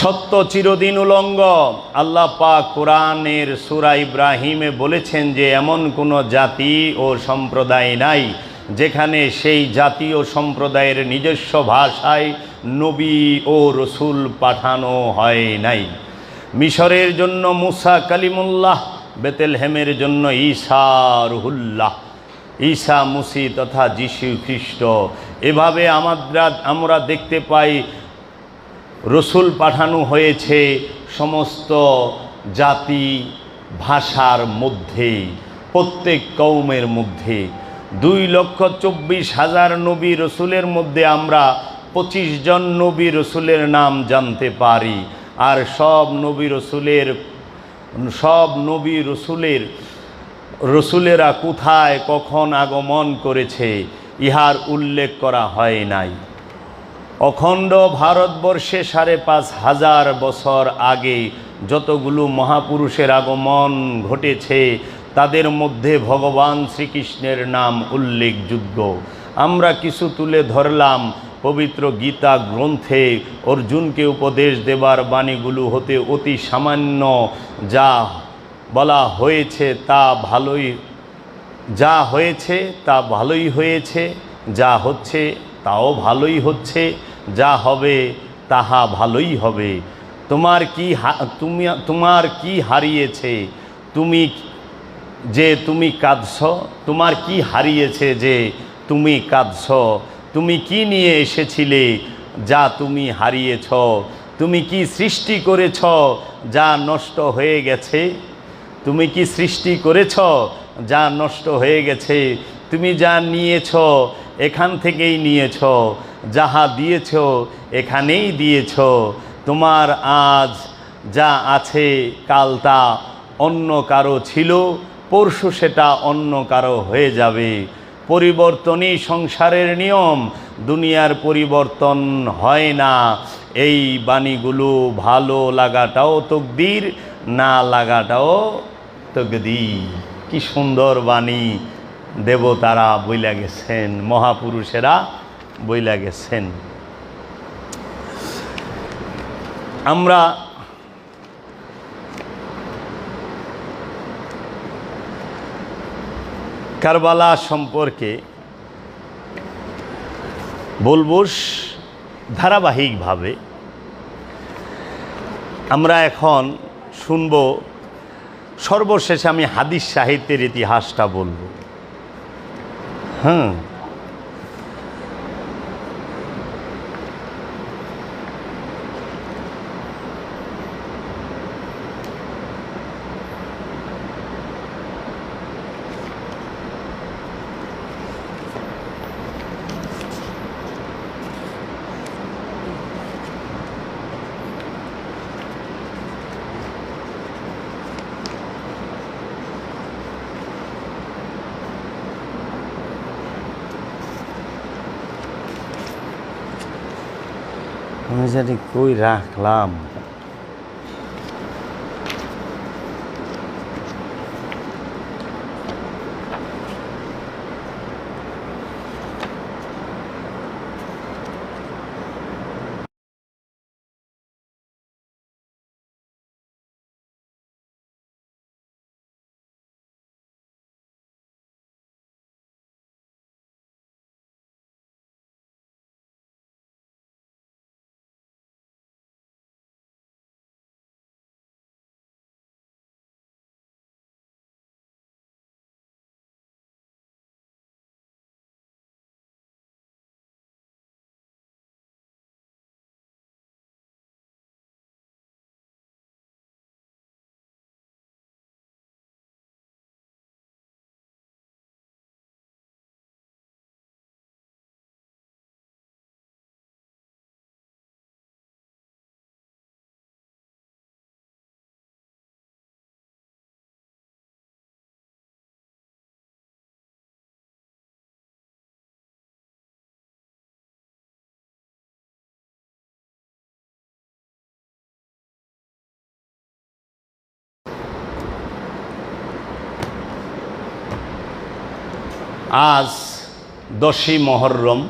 সত্য চিরদিন উলঙ্গ। আল্লাহ পাক কোরআনের সুরা ইব্রাহিমে বলেছেন যে এমন কোনো জাতি ও সম্প্রদায় নাই যেখানে সেই জাতি ও সম্প্রদায়ের নিজস্ব ভাষায় নবী ও রসুল পাঠানো হয় নাই। মিশরের জন্য মুসা কালিমুল্লাহ, বেতেলহেমের জন্য ঈসা রুহুল্লাহ, ঈসা মুসি তথা যিশু খ্রিস্ট। এভাবে আমরা আমরা দেখতে পাই রসুল পাঠানো হয়েছে সমস্ত জাতি ভাষার মধ্যে, প্রত্যেক কৌমের মধ্যে। দুই লক্ষ চব্বিশ হাজার নবী রসুলের মধ্যে আমরা পঁচিশ জন নবী রসুলের নাম জানতে পারি। আর সব নবী রসুলের, সব নবী রসুলের, রসুলেরা কোথায় কখন আগমন করেছে ইহার উল্লেখ করা হয় নাই। অখণ্ড ভারতবর্ষে সাড়ে পাঁচ হাজার বছর আগে যতগুলো মহাপুরুষের আগমন ঘটেছে, তাদের মধ্যে ভগবান শ্রীকৃষ্ণের নাম উল্লেখযোগ্য। আমরা কিছু তুলে ধরলাম পবিত্র গীতা গ্রন্থে অর্জুনকে উপদেশ দেবার বাণীগুলো হতে অতি সামান্য যা বলা হয়েছে, তা ভালোই, যা হয়েছে তা ভালোই হয়েছে, যা হচ্ছে তাও ভালোই হচ্ছে। যা হবে তাহা ভালোই হবে। তোমার কি তুমি, তোমার কি হারিয়েছে? তুমি যে তুমি কাঁদছ, তোমার কি হারিয়েছে যে তুমি কাঁদছ? তুমি কি নিয়ে এসেছিলে যা তুমি হারিয়েছ? তুমি কি সৃষ্টি করেছ যা নষ্ট হয়ে গেছে? তুমি কি সৃষ্টি করেছ যা নষ্ট হয়ে গেছে? তুমি যা নিয়েছ, এখান থেকেই নিয়েছ। যাহা দিয়েছ, এখানেই দিয়েছ। তোমার আজ যা আছে, কাল তা অন্য কারও ছিল, পরশু সেটা অন্য কারও হয়ে যাবে। পরিবর্তনই সংসারের নিয়ম, দুনিয়ার পরিবর্তন হয় না। এই বাণীগুলো ভালো লাগাটাও তকদির, না লাগাটাও তকদির। কি সুন্দর বাণী দেবতারা বইলা গেছেন, মহাপুরুষেরা। বইলা গেছেন। আমরা কারবালা সম্পর্কে বলব ধারাবাহিকভাবে আমরা এখন শুনব, সর্বশেষে আমি হাদিস সাহিত্যের ইতিহাসটা বলব। হ্যাঁ আমি জানি কই রাখলাম। আজ দশই মহরম,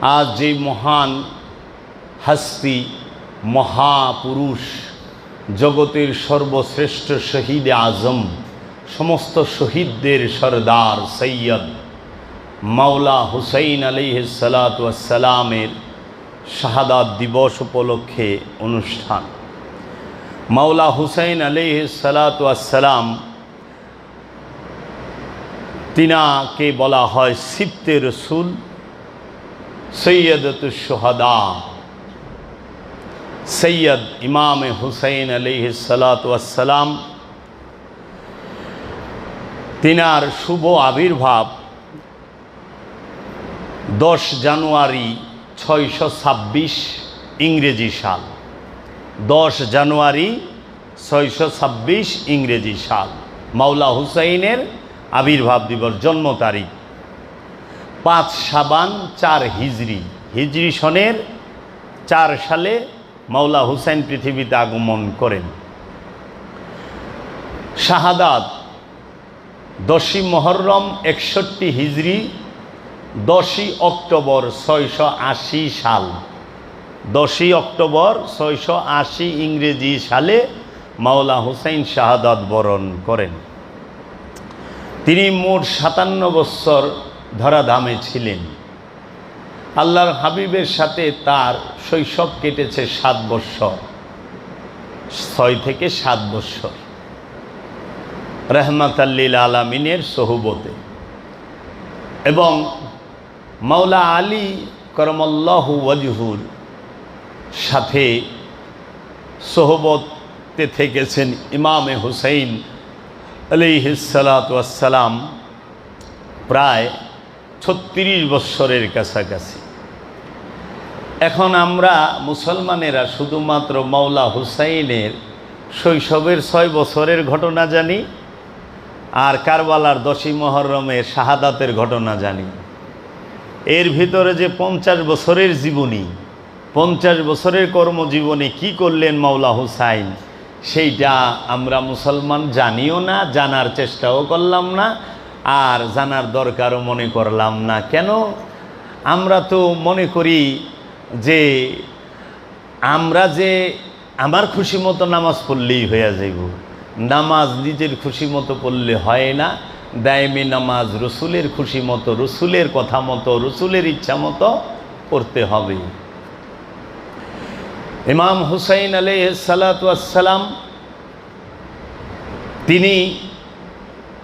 আজ যে মহান হাস্তি, মহাপুরুষ, জগতের সর্বশ্রেষ্ঠ শহীদ আজম, সমস্ত শহীদদের সর্দার সৈয়দ মাওলা হুসাইন আলিহালামের শাহাদাত দিবস উপলক্ষে অনুষ্ঠান। মাওলা হুসাইন আলিহালাম তিনাকে বলা হয় সিপ্তে রসুল সৈয়দতুল সোহাদা সৈয়দ ইমাম হুসাইন আলিহালাম তিনার শুভ আবির্ভাব দশ জানুয়ারি ছয়শো ছাব্বিশ ইংরেজি সাল। দশ জানুয়ারি ছয়শো ছাব্বিশ ইংরেজি সাল। মাওলা হুসাইনের আবির্ভাব দিবস, জন্ম তারিখ। পাঁচ সাবান, চার হিজরি। হিজরি সনের চার সালে মাওলা হুসাইন পৃথিবীতে আগমন করেন। শাহাদাত, দশই মহরম, একষট্টি হিজরি, দশই অক্টোবর, ছয়শো আশি সাল। দশই অক্টোবর, ছয়শো আশি ইংরেজি সালে মাওলা হুসাইন শাহাদাত বরণ করেন। তিনি মোট সাতান্ন বৎসর ধরাধামে ছিলেন। আল্লাহর হাবিবের সাথে তার শৈশব কেটেছে সাত বৎসর, ছয় থেকে সাত বৎসর। রহমাতাল্লিল আলামিনের সহুবতে। এবং মাওলা আলী করমল্লাহু ওয়াজহুর সাথে সোহবতে থেকেছেন ইমামে হুসাইন আলিহিসালাতাম প্রায় ছত্রিশ বৎসরের কাছাকাছি। এখন আমরা মুসলমানেরা শুধুমাত্র মাওলা হুসাইনের শৈশবের ছয় বছরের ঘটনা জানি আর কারবালার দশী মহরমের শাহাদাতের ঘটনা জানি। এর ভিতরে যে পঞ্চাশ বছরের জীবনী, পঞ্চাশ বছরের কর্মজীবনে কি করলেন মাওলা হুসাইন? সেইটা আমরা মুসলমান জানিও না, জানার চেষ্টাও করলাম না, আর জানার দরকারও মনে করলাম না। কেন? আমরা তো মনে করি যে আমরা যে আমার খুশি মতো নামাজ পড়লেই হয়ে যাইব। নামাজ নিজের খুশি মতো পড়লে হয় না, দায়মি নামাজ রসুলের খুশি মতো, রসুলের কথা মতো, রসুলের ইচ্ছা মতো পড়তে হবে। ইমাম হুসাইন আলহ সালাতাম তিনি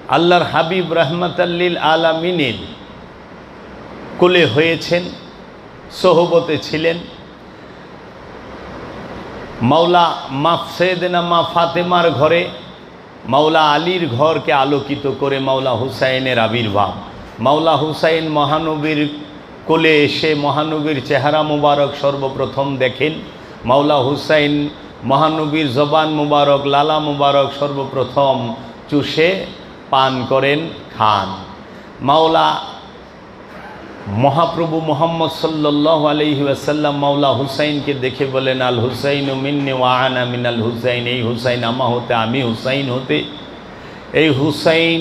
আল্লাহর হাবিব রহমতাল্লিল আলামিনের কোলে হয়েছেন, সোহবতে ছিলেন। মাওলা মাফসেদনা মা ফাতেমার ঘরে, মাওলা আলীর ঘরকে আলোকিত করে মাওলা হুসাইনের আবির্ভাব। মাওলা হুসাইন মহানবীর কোলে এসে মহানবীর চেহারা মুবারক সর্বপ্রথম দেখেন। মাওলা হুসাইন মহানবীর জবান মুবারক, লালা মুবারক সর্বপ্রথম চুষে পান করেন, খান। মাওলা মহাপ্রভু মোহাম্মদ সাল্লাহ আলহি আসাল্লাম মাওলা হুসাইনকে দেখে বলেন, আল হুসাইন মিন্নে ওয়াহানা মিনাল হুসাইন। এই হুসাইন আমা হতে, আমি হুসাইন হতে। এই হুসাইন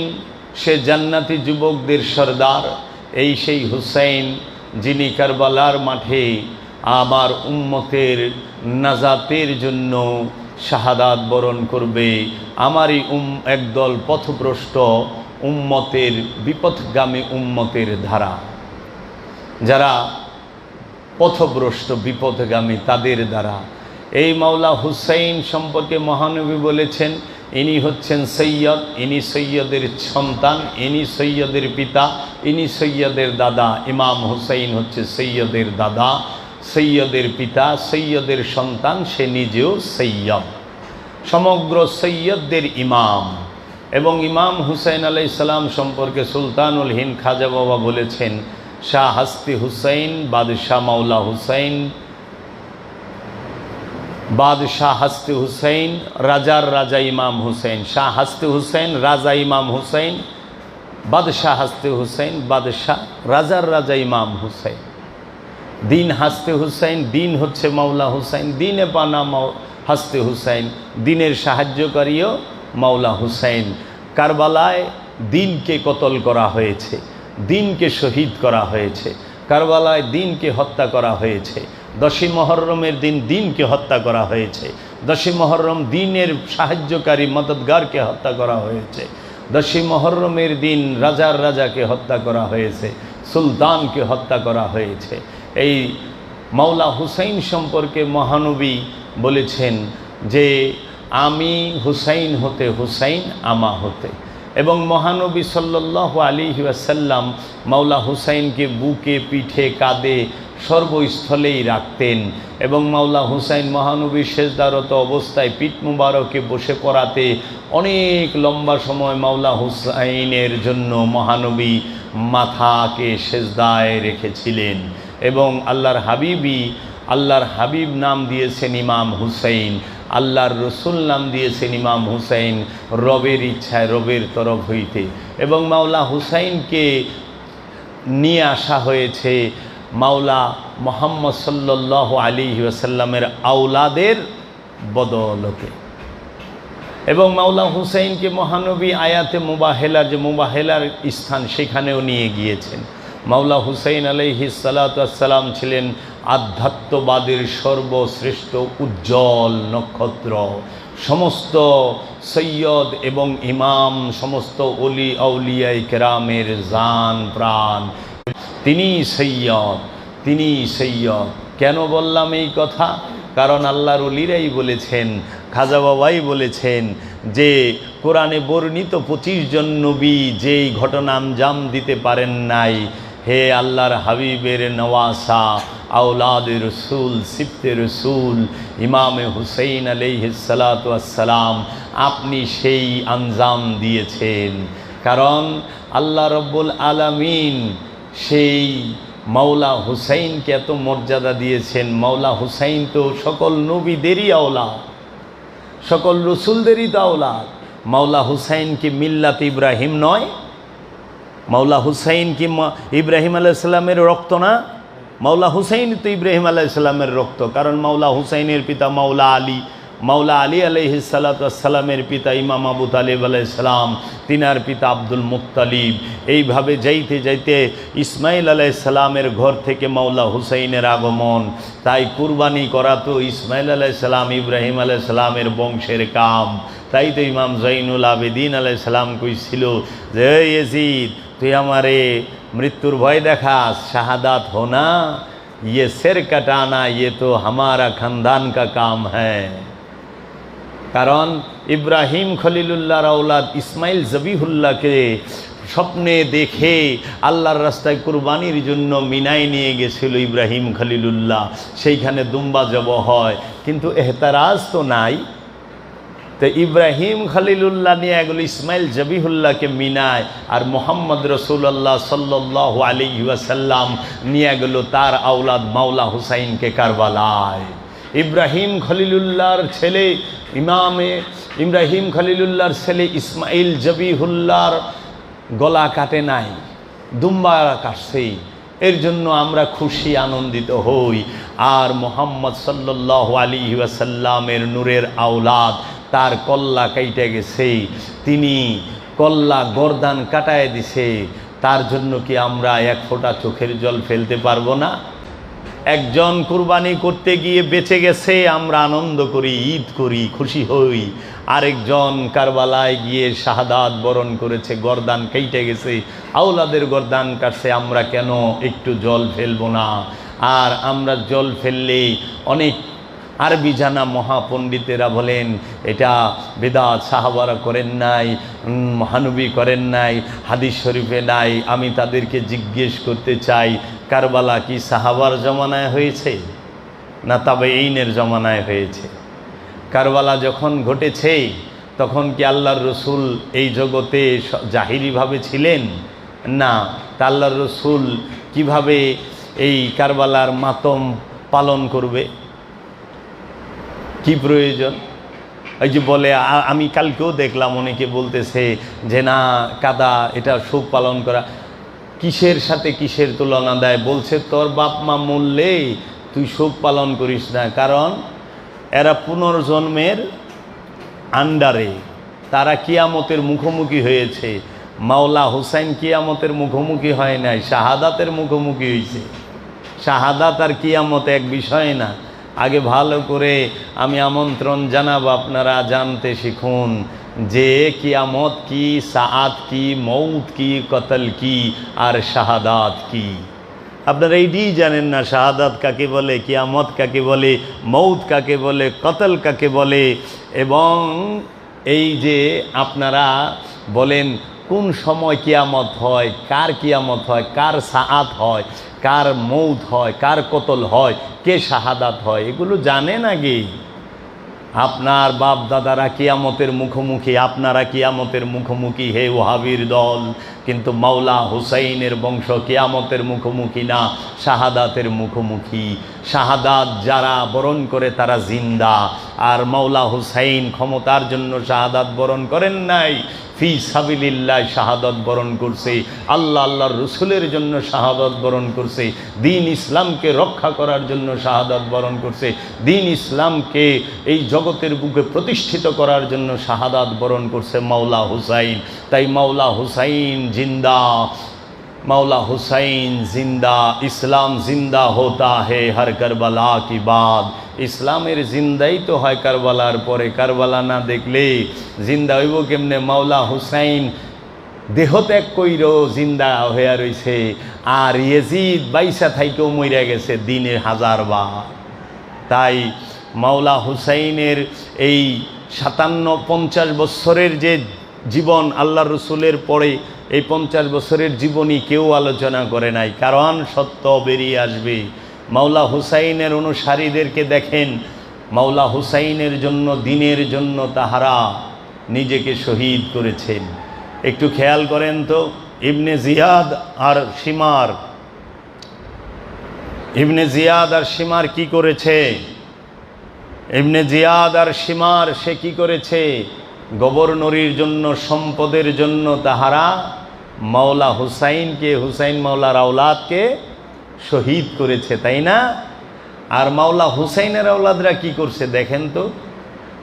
সে জান্নাতি যুবকদের সর্দার। এই সেই হুসাইন যিনি কারবালার মাঠে আমার উম্মতের নাজাতের জন্য শাহাদাত বরণ করবে। আমারই উম, একদল পথভ্রষ্ট উম্মতের, বিপথগামী উম্মতের ধারা। যারা পথভ্রষ্ট, বিপথগামী তাদের দ্বারা। এই মাওলা হুসাইন সম্পর্কে মহানবী বলেছেন, ইনি হচ্ছেন সৈয়দ, ইনি সৈয়দের সন্তান, ইনি সৈয়দের পিতা, ইনি সৈয়দের দাদা। ইমাম হুসাইন হচ্ছে সৈয়দের দাদা। সৈয়দের পিতা, সৈয়দের সন্তান, সে নিজেও সৈয়দ। সমগ্র সৈয়দদের ইমাম। এবং ইমাম হুসাইন আলাই সালাম সম্পর্কে সুলতানুল হিন খাজা বাবা বলেছেন, শাহ হাস্তি হুসাইন, বাদশাহ মাওলা হুসাইন, বাদশাহ হাস্তি হুসাইন, রাজার রাজা ইমাম হুসাইন, শাহ হাস্তি হুসাইন, রাজা ইমাম হুসাইন, বাদশাহ হাস্তে হুসাইন, বাদশাহ, রাজার রাজা ইমাম হুসাইন। দিন হাসতে হুসাইন, দিন হচ্ছে মাওলা হুসাইন, দিনে পানা হাসতে হুসাইন, দিনের সাহায্যকারীও মাওলা হুসাইন। কারবালায় দিনকে কতল করা হয়েছে, দিনকে শহীদ করা হয়েছে, কারবালায় দিনকে হত্যা করা হয়েছে দশী মহরমের দিন দিনকে হত্যা করা হয়েছে দশী মহরম দিনের সাহায্যকারী মদতগারকে হত্যা করা হয়েছে দশী মহরমের দিন রাজার রাজাকে হত্যা করা হয়েছে, সুলতানকে হত্যা করা হয়েছে এই মাওলা হুসাইন সম্পর্কে মহানবী বলেছেন যে, আমি হুসাইন হতে হুসাইন, আমা হতে। এবং মহানবী সাল্লাহ আলী ওয়াসাল্লাম মাওলা হুসাইনকে বুকে, পিঠে, কাঁধে সর্বস্থলেই রাখতেন এবং মাওলা হুসাইন মহানবীর শেষদারত অবস্থায় পিঠ মুবারকে বসে পড়াতে অনেক লম্বা সময় মাওলা হুসাইনের জন্য মহানবী মাথাকে সেজদায় রেখেছিলেন। এবং আল্লাহর হাবিবই আল্লাহর হাবিব নাম দিয়েছেন ইমাম হুসাইন, আল্লাহর রসুল নাম দিয়েছেন ইমাম হুসাইন, রবের ইচ্ছায় রবের তরফ হইতে। এবং মাওলা হুসাইনকে নিয়ে আসা হয়েছে মাওলা মোহাম্মদ সাল্লাহ আলী ওয়াসাল্লামের আউলাদের বদলতে। এবং মাওলা হুসাইনকে মহানবী আয়াতে মুবাহেলার যে মুবাহেলার স্থান সেখানেও নিয়ে গিয়েছেন। মাওলা হুসাইন আলহি সালাতাম ছিলেন আধ্যাত্মবাদের সর্বশ্রেষ্ঠ উজ্জ্বল নক্ষত্র। সমস্ত সৈয়দ এবং ইমাম, সমস্ত অলি আউলিয়াই কেরামের জান, প্রাণ। তিনি সৈয়দ তিনি সৈয়দ। কেন বললাম এই কথা? কারণ আল্লাহর অলিরাই বলেছেন, খাজা বাবাই বলেছেন যে, কোরআনে বর্ণিত পঁচিশ জন নবী যেই ঘটনা আঞ্জাম দিতে পারেন নাই হে আল্লাহর হাবিবের নওয়াসা আউলাদ রসুল, সিফতে রসুল ইমামে হুসেইন আলহিসালাতাম আপনি সেই আঞ্জাম দিয়েছেন। কারণ আল্লাহ রব্বুল আলামিন সেই মাওলা হুসাইনকে এত মর্যাদা দিয়েছেন। মাওলা হুসাইন তো সকল নবীদেরই আওলাদ, সকল রসুলদেরই তো মাওলা হুসাইন কি মিল্লাত ইব্রাহিম নয় মাওলা হুসাইন কি ইব্রাহিম আলাইসাল্লামের রক্ত না? মাওলা হুসাইন তো ইব্রাহিম আলাইসাল্লামের রক্ত, কারণ মাওলা হুসাইনের পিতা মাওলা আলী মাওলা আলী আলহি সালাতামের পিতা ইমাম আবু তালিব আলাইসালাম তিনার পিতা আব্দুল মুক্তালিব এইভাবে যাইতে যাইতে ইসমাইল আলাইসালামের ঘর থেকে মাওলা হুসাইনের আগমন। তাই কুরবানি করা তো ইসমাইল আলাইসালাম ইব্রাহিম আলাইসালামের বংশের কাম। তাই তো ইমাম জৈনুল আবেদিন আলাইসালাম কইছিল যে এজিদ তুই আমারে মৃত্যুর ভয় দেখাস, শাহাদাত হোনা ইয়ে সের কাটানা ইয়ে তো হামারা খানদান কা কাম হ্যাঁ কারণ ইব্রাহিম খলিলুল্লাহ রাউলাদ ইসমাইল জবিহুল্লাহকে স্বপ্নে দেখে আল্লাহর রাস্তায় কুরবানির জন্য মিনায় নিয়ে গেছিল ইব্রাহিম খলিলুল্লাহ। সেইখানে দুম্বা জব হয়। কিন্তু এহতারাজ তো নাই। তো ইব্রাহিম খলিলুল্লাহ নিয়ে এগুলো ইসমাইল জবিহুল্লাহকে মিনায়, আর মোহাম্মদ রসুল্লাহ সাল্লাহ আলী ওয়াসাল্লাম নিয়ে গেল তার আউলাদ মাওলা হুসাইনকে কারবালায়। ইব্রাহিম খলিলুল্লাহর ছেলে ইমামে, ইব্রাহিম খলিলুল্লাহর ছেলে ইসমাইল জবিহুল্লাহর গলা কাটে নাই, দুম্বা কাটছেই এর জন্য আমরা খুশি, আনন্দিত হই। আর মোহাম্মদ সাল্লাহ আলী ওয়াসাল্লামের নূরের আওলাদ তার কল্লা কাইটে গেছে, তিনি কল্লা গরদান কাটায় দিছে, তার জন্য কি আমরা এক ফোঁটা চোখের জল ফেলতে পারব না? একজন কুরবানি করতে গিয়ে বেঁচে গেছে, আমরা আনন্দ করি, ঈদ করি, খুশি হই। আরেকজন কারবালায় গিয়ে শাহাদাত বরণ করেছে, গরদান কেটে গেছে আউলাদের গরদান কাটছে, আমরা কেন একটু জল ফেলব না? আর আমরা জল ফেললে অনেক আরবি জানা মহাপণ্ডিতেরা বলেন, এটা বেদাত সাহাবারা করেন নাই মহানবী করেন নাই, হাদিস শরীফে নাই। আমি তাদেরকে জিজ্ঞেস করতে চাই, কারবালা কি সাহাবার জমানায় হয়েছে না তবে এইনের জমানায় হয়েছে? কারবালা যখন ঘটেছে, তখন কি আল্লাহর রসুল এই জগতে জাহিরিভাবে ছিলেন? না। তা আল্লাহর রসুল কীভাবে এই কারবালার মাতম পালন করবে? কি প্রয়োজন? ওই যে বলে আমি কালকেও দেখলাম অনেকে বলতেছে যে, না, কাদা, এটা শোক পালন করা। কিসের সাথে কিসের তুলনা দেয়? বলছে, তোর বাপ মা মরলে তুই শোক পালন করিস না। কারণ এরা পুনর্জন্মের আন্ডারে। তারা কিয়ামতের মুখোমুখি হয়েছে। মাওলা হুসাইন কিয়ামতের মুখোমুখি হয় নাই, শাহাদাতের মুখোমুখি হয়েছে শাহাদাত আর কিয়ামত এক বিষয় না। আগে ভালো করে আমি আমন্ত্রণ জানাব আপনারা জানতে শিখুন যে কিয়ামত কি, সাআত কি মৌত কি, কতল কি আর শাহাদাত কি। আপনারা এইটিই জানেন না শাহাদাত কাকে বলে, কিয়ামত কাকে বলে মৌত কাকে বলে, কতল কাকে বলে। এবং এই যে আপনারা বলেন কোন সময় কিয়ামত হয়, কার কিয়ামত হয়, কার সাআত হয়, কার মৌত হয়, কার কতল হয় কে শাহাদাত হয়, এগুলো জানেন আগেই আপনার বাপ দাদারা কিয়ামতের মুখোমুখি, আপনারা কিয়ামতের মুখোমুখি হে ওহাবির দল। কিন্তু মাওলা হুসাইনের বংশ কিয়ামতের মুখোমুখি না, শাহাদাতের মুখোমুখি। শাহাদাত যারা বরণ করে তারা জিন্দা। আর মাওলা হুসাইন ক্ষমতার জন্য শাহাদাত বরণ করেন নাই। ফি সাবিলিল্লাহ শাহাদত বরণ করছে। আল্লাহ আল্লাহর রসুলের জন্য শাহাদত বরণ করছে। দিন ইসলামকে রক্ষা করার জন্য শাহাদত বরণ করছে। দিন ইসলামকে এই জগতের বুকে প্রতিষ্ঠিত করার জন্য শাহাদাত বরণ করছে মাওলা হুসাইন। তাই মাওলা হুসাইন জিন্দা। मौला हुसैन जिंदा ইসলাম জিন্দা হোতা হে হর কারবালা কি বাদ ইসলামের জিন্দাই তো হয় কারবালার পরে কারবালা না দেখলে জিন্দা হইব কেমনে মাওলা হুসাইন দেহ ত্যাগ কইর জিন্দা হইয়া রইছে আর ইয়েজিদ বাইসা থাইকেও মইরা গেছে দিনে হাজার বার তাই মাওলা হুসাইনের এই সাতান্ন পঞ্চাশ বৎসরের যে জীবন আল্লাহ রসুলের পরে এই পঞ্চাশ বছরের জীবনী কেউ আলোচনা করে নাই। কারণ সত্য বেরিয়ে আসবে। মাওলা হুসাইনের অনুসারীদেরকে দেখেন, মাওলা হুসাইনের জন্য, দিনের জন্য তাহারা নিজেকে শহীদ করেছেন। একটু খেয়াল করেন তো, ইবনে জিয়াদ আর সীমার ইবনে জিয়াদ আর সীমার কি করেছে? ইবনে জিয়াদ আর সীমার সে কি করেছে? গভর্নরির জন্য, সম্পদের জন্য তাহারা মাওলা হুসাইনকে, হুসাইন মাওলার আওলাদকে শহীদ করেছে, তাই না? আর মাওলা হুসাইনের আওলাদরা কি করছে দেখেন তো?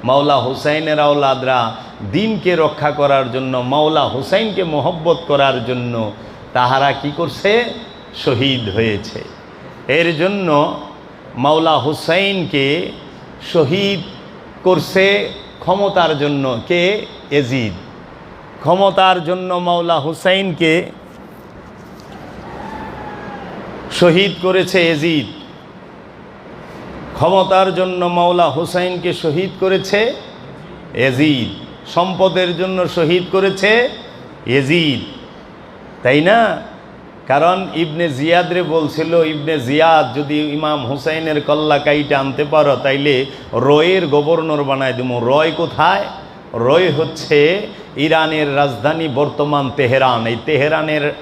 মাওলা হুসাইনের আওলাদরা দিনকে রক্ষা করার জন্য, মাওলা হুসাইনকে মহব্বত করার জন্য তাহারা কি করছে? শহীদ হয়েছে। এর জন্য মাওলা হুসাইনকে শহীদ করছে ক্ষমতার জন্য কে? এজিদ। ক্ষমতার জন্য মাওলা হুসাইনকে শহীদ করেছে এজিদ। ক্ষমতার জন্য মাওলা হুসাইনকে শহীদ করেছে এজিদ। সম্পদের জন্য শহীদ করেছে এজিদ। তাই না? কারণ ইবনে জিয়াদরে বলছিল, ইবনে জিয়াদ যদি ইমাম হুসাইনের কল্লা কাইটা আনতে পারো, তাইলে রয়ের গভর্নর বানায় দেবো রয় কোথায়? রয় হচ্ছে ইরানের রাজধানী বর্তমান তেহরান। এই তেহরানের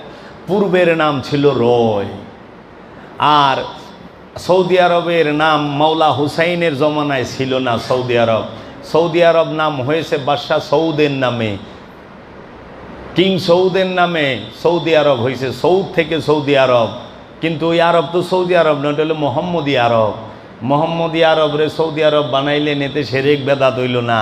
পূর্বের নাম ছিল রয়। আর সৌদি আরবের নাম মাওলা হুসাইনের জমানায় ছিল না সৌদি আরব। সৌদি আরব নাম হয়েছে বাদশাহ সৌদের নামে। কিং সৌদের নামে সৌদি আরব হয়েছে সৌদ থেকে সৌদি আরব। কিন্তু ওই আরব তো সৌদি আরব না, ওটা হলো মোহাম্মদী আরব। মোহাম্মদী আরব রে সৌদি আরব বানাইলেন এতে সেরেক বেদাত হইল না।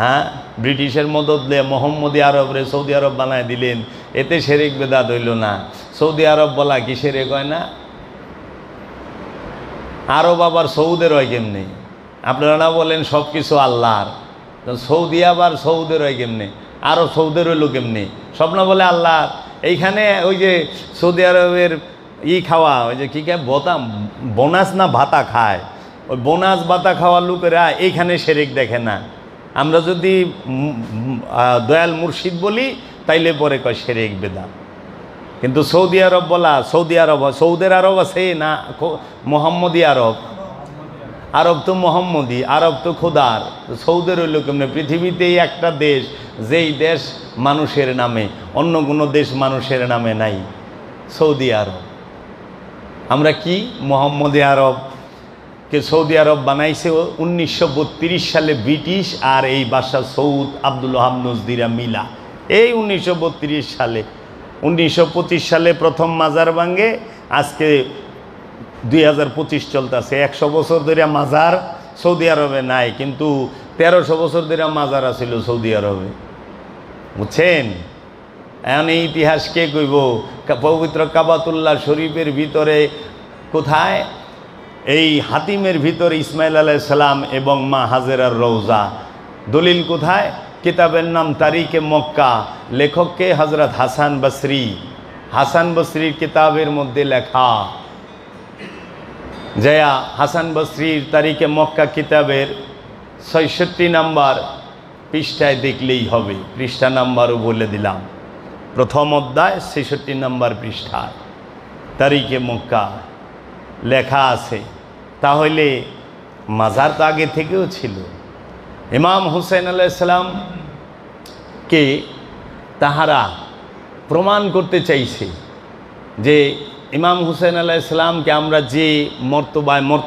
হ্যাঁ? ব্রিটিশের মদত দিয়ে মোহাম্মদী আরব রে সৌদি আরব বানায় দিলেন, এতে সেরেক বেদাত হইল না। সৌদি আরব বলা কি সেরেক হয় না? আরব আবার সৌদের হয় কেমনি? আপনারা না বলেন সব কিছু আল্লাহর সৌদি আবার সৌদের হয় কেমনে? আরও সৌদের হইল কেমনি স্বপ্ন বলে আল্লাহ, এইখানে ওই যে সৌদি আরবের ই খাওয়া, ওই যে কী খায় বতা বোনাস না ভাতা খায়? ওই বোনাস ভাতা খাওয়া লোকেরা এইখানে সেরেক দেখে না। আমরা যদি দয়াল মুর্শিদ বলি, তাইলে পরে কয় সেরেক বেদা কিন্তু সৌদি আরব বলা, সৌদি আরব। সৌদের আরব আছে না মোহাম্মদী আরব? আরব তো মোহাম্মদী, আরব তো খোদার। সৌদের হইল কেমনে? পৃথিবীতেই একটা দেশ, যেই দেশ মানুষের নামে, অন্য কোনো দেশ মানুষের নামে নাই, সৌদি আরব। আমরা কি? মোহাম্মদী আরব। কে সৌদি আরব বানাইছে উনিশশো বত্রিশ সালে ব্রিটিশ আর এই বাদশাহ সৌদ আব্দুল হাম নজদিরা মিলা। এই উনিশশো বত্রিশ সালে, উনিশশো পঁচিশ সালে প্রথম মাজার ভাঙ্গে আজকে দুই হাজার পঁচিশ চলতেছে। একশো বছর ধরে মাজার সৌদি আরবে নাই, কিন্তু তেরোশো বছর ধরে মাজার আছিল সৌদি আরবে। বুঝছেন? এই ইতিহাস কে কইব? পবিত্র কাবাতুল্লাহ শরীফের ভিতরে কোথায়? এই হাতিমের ভিতর ইসমাইল আলাইসাল্লাম এবং মা হাজেরার রৌজা দলিল কোথায়? কিতাবের নাম তারিকে মক্কা। লেখককে হজরত হাসান বসরি। হাসান বসরির কিতাবের মধ্যে লেখা। জয়া হাসান বসরির তারিখে মক্কা কিতাবের ছয়ষট্টি নাম্বার পৃষ্ঠায় দেখলেই হবে। পৃষ্ঠা নাম্বারও বলে দিলাম। প্রথম অধ্যায় ছেষট্টি নাম্বার পৃষ্ঠায় তারিখে মক্কা লেখা আছে। তাহলে মাজার তো আগে থেকেও ছিল। ইমাম হুসেন আলাইসালাম কে তাহারা প্রমাণ করতে চাইছে যে ইমাম হুসেন আলাইসালামকে আমরা যে মর্তবায় মর,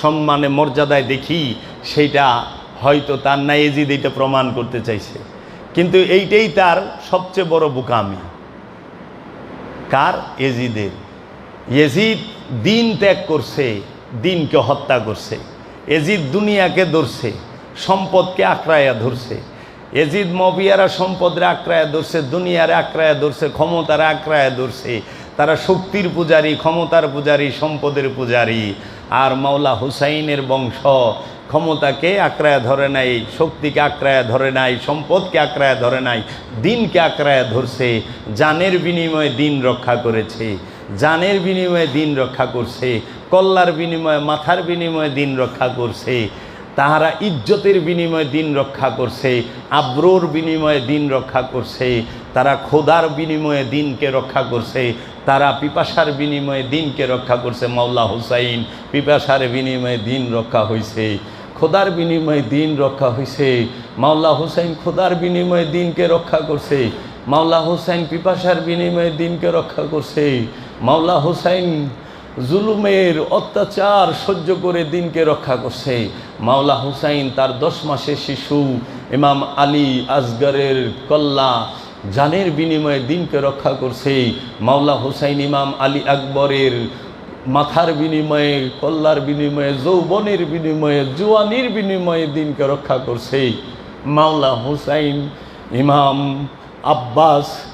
সম্মানে, মর্যাদায় দেখি, সেইটা হয়তো তার না এজিদ এটা প্রমাণ করতে চাইছে। কিন্তু এইটাই তার সবচেয়ে বড় বুকামি। কার? এজিদের এজিদ দিন ত্যাগ করছে, দিনকে হত্যা করছে। এজিদ দুনিয়াকে ধরছে, সম্পদকে আঁকড়াইয়া ধরছে। এজিদ মবিয়ারা সম্পদের আঁকড়ায়া ধরছে, দুনিয়ার আঁকড়ায়া ধরছে, ক্ষমতার আঁকড়ায়া ধরছে। তারা শক্তির পূজারী, ক্ষমতার পূজারী, সম্পদের পূজারী। আর মাওলা হুসাইনের বংশ ক্ষমতাকে আঁকড়ায়া ধরে নাই, শক্তিকে আঁকড়ায়া ধরে নাই, সম্পদকে আঁকড়ায়া ধরে নাই, দিনকে আঁকড়ায়া ধরছে, জানের বিনিময়ে দিন রক্ষা করেছে, জানের বিনিময়ে দিন রক্ষা করছে, কল্লার বিনিময়ে, মাথার বিনিময়ে দিন রক্ষা করছে, তাহারা ইজ্জতের বিনিময়ে দিন রক্ষা করছে, আব্রোর বিনিময়ে দিন রক্ষা করছে, তারা খোদার বিনিময়ে দিনকে রক্ষা করছে তারা পিপাসার বিনিময়ে দিনকে রক্ষা করছে, মাওলা হুসাইন। পিপাসার বিনিময়ে দিন রক্ষা হয়েছে খোদার বিনিময়ে দিন রক্ষা হয়েছে মাওলা হুসাইন খোদার বিনিময়ে দিনকে রক্ষা করছে। মাওলা হুসাইন পিপাসার বিনিময়ে দিনকে রক্ষা করছে। মাওলা হুসাইন জুলুমের অত্যাচার সহ্য করে দিনকে রক্ষা করছে। মাওলা হুসাইন তার দশ মাসের শিশু, ইমাম আলী আসগরের কল্লা। জানের বিনিময়ে দিনকে রক্ষা করছে মাওলা হুসাইন ইমাম আলী আকবরের মাথার বিনিময়ে, কল্লার বিনিময়ে, যৌবনের বিনিময়ে, জুয়ানির বিনিময়ে দিনকে রক্ষা করছে মাওলা হুসাইন ইমাম আব্বাস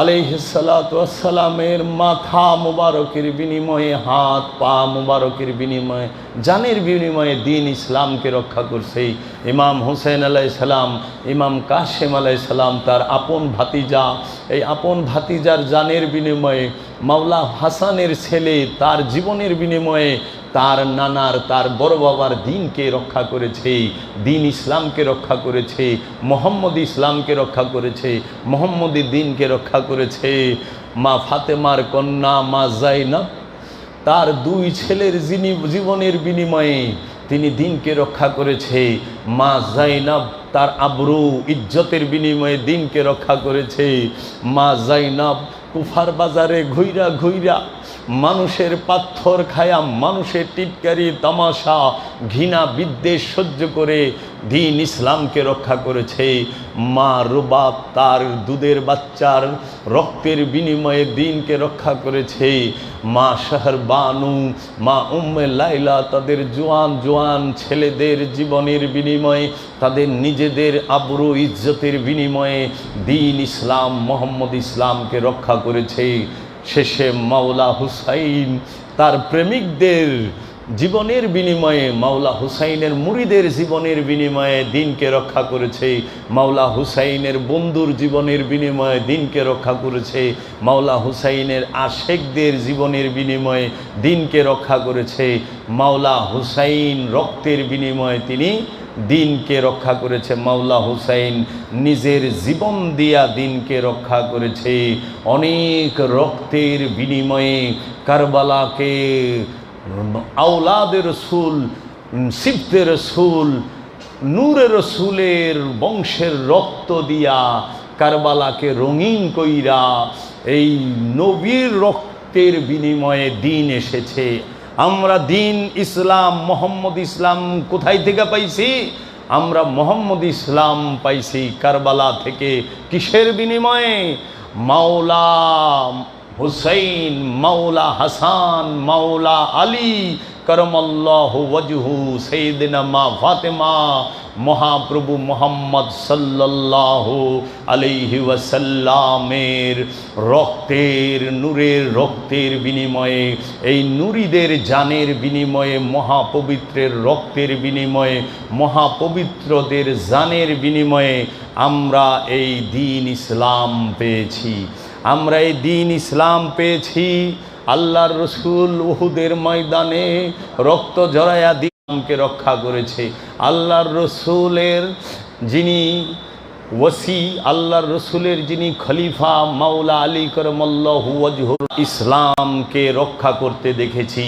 আলাইহিসালামের মাথা মুবারকের বিনিময়ে, হাত, পা মুবারকের বিনিময়ে, জানের বিনিময়ে দিন ইসলামকে রক্ষা করছে। ইমাম হুসেন আলাই সালাম, ইমাম কাশেম আলাই সালাম তার আপন ভাতিজা, এই আপন ভাতিজার জানের বিনিময়ে, মাওলা হাসানের ছেলে তার জীবনের বিনিময়ে তার নানার, তার বড় বাবার দিনকে রক্ষা করেছে, দিন ইসলামকে রক্ষা করেছে, মোহাম্মদ ইসলামকে রক্ষা করেছে, মোহাম্মদী দিনকে রক্ষা করেছে। মা ফাতেমার কন্যা, মা জাইনব, তার দুই ছেলের যিনি জীবনের বিনিময়ে তিনি দিনকে রক্ষা করেছে। মা জাইনাব, তার আবরু ইজ্জতের বিনিময়ে দিনকে রক্ষা করেছে। মা জাইনাব, কুফার বাজারে ঘুইরা ঘুইরা মানুষের পাথর খায়া, মানুষের টিটকারি, তামাশা, ঘৃণা, বিদ্বেষ সহ্য করে দিন ইসলামকে রক্ষা করেছে। মা রুবাব তার দুধের বাচ্চার রক্তের বিনিময়ে দিনকে রক্ষা করেছে। মা শাহর বানু, মা উম্মে লাইলা তাদের জোয়ান জোয়ান ছেলেদের জীবনের বিনিময়ে, তাদের নিজেদের আবরু ইজ্জতের বিনিময়ে দিন ইসলাম, মোহাম্মদ ইসলামকে রক্ষা করেছে। শেষে মাওলা হুসাইন, তার প্রেমিকদের জীবনের বিনিময়ে, মাওলা হুসাইনের মুড়িদের জীবনের বিনিময়ে দিনকে রক্ষা করেছে, মাওলা হুসাইনের বন্ধুর জীবনের বিনিময়ে দিনকে রক্ষা করেছে, মাওলা হুসাইনের আশেকদের জীবনের বিনিময়ে দিনকে রক্ষা করেছে, মাওলা হুসাইন রক্তের বিনিময়ে তিনি দিনকে রক্ষা করেছে মাওলা হুসাইন, নিজের জীবন দিয়া দিনকে রক্ষা করেছে। অনেক রক্তের বিনিময়ে কারবালাকে আওলাদের রসুল সিদ্ধের রসুল, নূরের রসুলের বংশের রক্ত দিয়া কারবালাকে রঙিন কইরা এই নবীর রক্তের বিনিময়ে দিন এসেছে। আমরা দিন ইসলাম, মোহাম্মদ ইসলাম কোথায় থেকে পাইছি? আমরা মোহাম্মদ ইসলাম পাইছি কারবালা থেকে। কিসের বিনিময়ে? মাওলা হুসাইন, মাওলা হাসান, মাওলা আলী করমল্লাহ ওয়াজহু সৈদিনা মা ফাতেমা মহাপ্রভু মোহাম্মদ সাল্লাল্লাহু আলাইহি ওয়াসাল্লামের রক্তের, নূরের রক্তের বিনিময়ে, এই নুরিদের জানের বিনিময়ে, মহাপবিত্রের রক্তের বিনিময়ে, মহাপবিত্রদের জানের বিনিময়ে আমরা এই দিন ইসলাম পেয়েছি। আমরা এই দিন ইসলাম পেয়েছি আল্লাহর রসুল উহুদের ময়দানে রক্ত জড়ায়া দিনকে রক্ষা করেছে। আল্লাহর রসুলের যিনি ওসি, আল্লাহর রসুলের যিনি খলিফা মাওলা আলী করমল্লাহু ওয়াজহুর ইসলামকে রক্ষা করতে দেখেছি।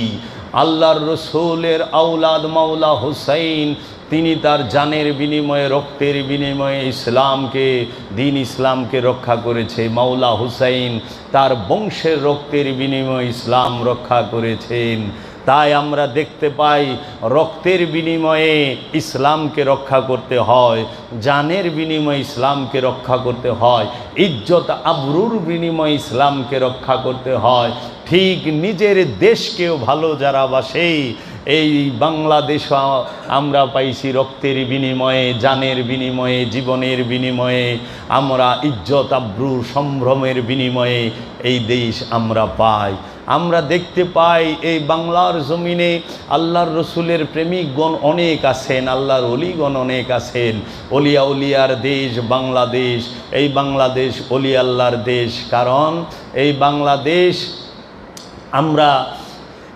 আল্লাহর রসুলের আউলাদ মাওলা হুসাইন তিনি তার জানের বিনিময়ে, রক্তের বিনিময়ে ইসলামকে, দিন ইসলামকে রক্ষা করেছে। মাওলা হুসাইন তার বংশের রক্তের বিনিময়ে ইসলাম রক্ষা করেছেন। তাই আমরা দেখতে পাই, রক্তের বিনিময়ে ইসলামকে রক্ষা করতে হয়, জানের বিনিময়ে ইসলামকে রক্ষা করতে হয়, ইজ্জত আবরুর বিনিময়ে ইসলামকে রক্ষা করতে হয়। ঠিক নিজের দেশকেও ভালো যারা বাসে এই বাংলাদেশ আমরা পাইছি রক্তের বিনিময়ে, জানের বিনিময়ে, জীবনের বিনিময়ে, আমরা ইজ্জত, আব্রু, সম্ভ্রমের বিনিময়ে এই দেশ আমরা পাই। আমরা দেখতে পাই এই বাংলার জমিনে আল্লাহর রসুলের প্রেমিকগণ অনেক আছেন, আল্লাহর অলিগণ অনেক আছেন। অলিয়া উলিয়ার দেশ বাংলাদেশ, এই বাংলাদেশ অলি আল্লাহর দেশ। কারণ এই বাংলাদেশ আমরা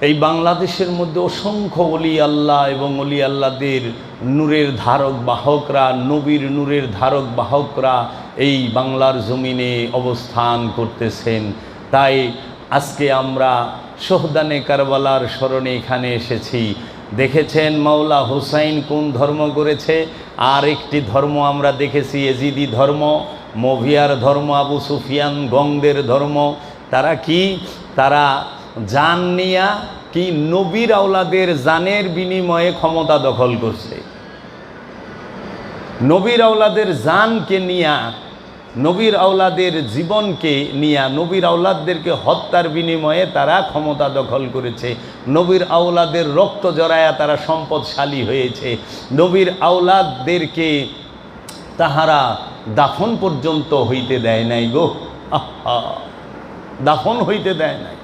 এই বাংলাদেশের মধ্যে অসংখ্য অলি আল্লাহ এবং অলি আল্লাদের নূরের ধারক বাহকরা, নবীর নূরের ধারক বাহকরা এই বাংলার জমিনে অবস্থান করতেছেন। তাই আজকে আমরা সোহদানে কারবালার স্মরণে এখানে এসেছি। দেখেছেন মাওলা হুসাইন কোন ধর্ম করেছে? আর একটি ধর্ম আমরা দেখেছি, এজিদি ধর্ম, মভিয়ার ধর্ম, আবু সুফিয়ান গংদের ধর্ম। তারা কি? তারা জান নিয়া কি নবীর আওলাদের জানের বিনিময়ে ক্ষমতা দখল করছে? নবীর আওলাদের জানকে নিয়া, নবীর আওলাদের জীবনকে নিয়া, নবীর আওলাদদেরকে হত্যার বিনিময়ে তারা ক্ষমতা দখল করেছে। নবীর আওলাদের রক্ত জড়ায়া তারা সম্পদশালী হয়েছে। নবীর আওলাদদেরকে তাহারা দাফন পর্যন্ত হইতে দেয় নাই গো। আহা! দাফন হইতে দেয় নাই।